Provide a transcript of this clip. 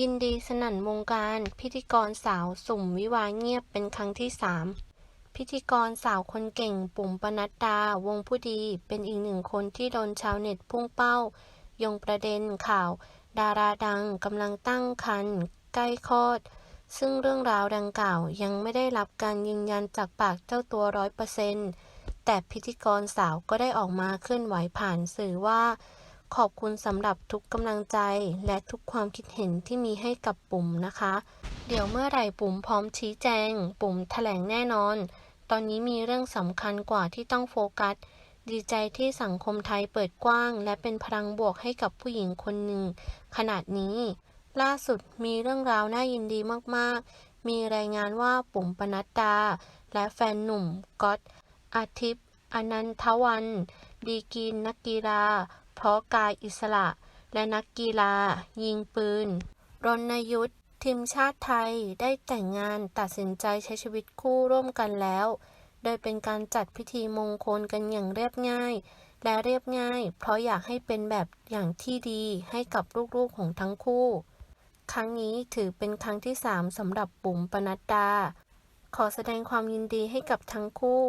ยินดีสนั่นวงการ พิธีกรสาวสุ่มวิวาเงียบเป็นครั้งที่สามพิธีกรสาวคนเก่งปุ๋มปนัดดาวงผู้ดีเป็นอีกหนึ่งคนที่โดนชาวเน็ตพุ่งเป้า ยงประเด็นข่าว ดาราดังกำลังตั้งครรภ์ใกล้คลอด ซึ่งเรื่องราวดังกล่าวยังไม่ได้รับการยืนยันจากปากเจ้าตัวร้อยเปอร์เซนต์แต่พิธีกรสาวก็ได้ออกมาเคลื่อนไหวผ่านสื่อว่า ขอบคุณสำหรับทุกกำลังใจและทุกความคิดเห็นที่มีให้กับปุ๋มนะคะ เดี๋ยวเมื่อไหร่ปุ๋มพร้อมชี้แจง ปุ๋มแถลงแน่นอน ตอนนี้มีเรื่องสำคัญกว่าที่ต้องโฟกัส ดีใจที่สังคมไทยเปิดกว้าง และเป็นพลังบวกให้กับผู้หญิงคนหนึ่ง ขนาดนี้ ล่าสุดมีเรื่องราวน่ายินดีมากๆ มีรายงานว่าปุ๋มปนัดดา และแฟนหนุ่มก๊อตอาทิตย์อนันทวัน ดีกรีนักกีฬา เพราะกายอิสระ และนักกีฬา ยิงปืน รณยุทธทีมชาติไทยได้แต่งงานตัดสินใจใช้ชีวิตคู่ร่วมกันแล้ว โดยเป็นการจัดพิธีมงคลกันอย่างเรียบง่าย และเรียบง่าย เพราะอยากให้เป็นแบบอย่างที่ดีให้กับลูกๆของทั้งคู่ ครั้งนี้ถือเป็นครั้งที่สามสำหรับปุ๋มปนัดดา ขอแสดงความยินดีให้กับทั้งคู่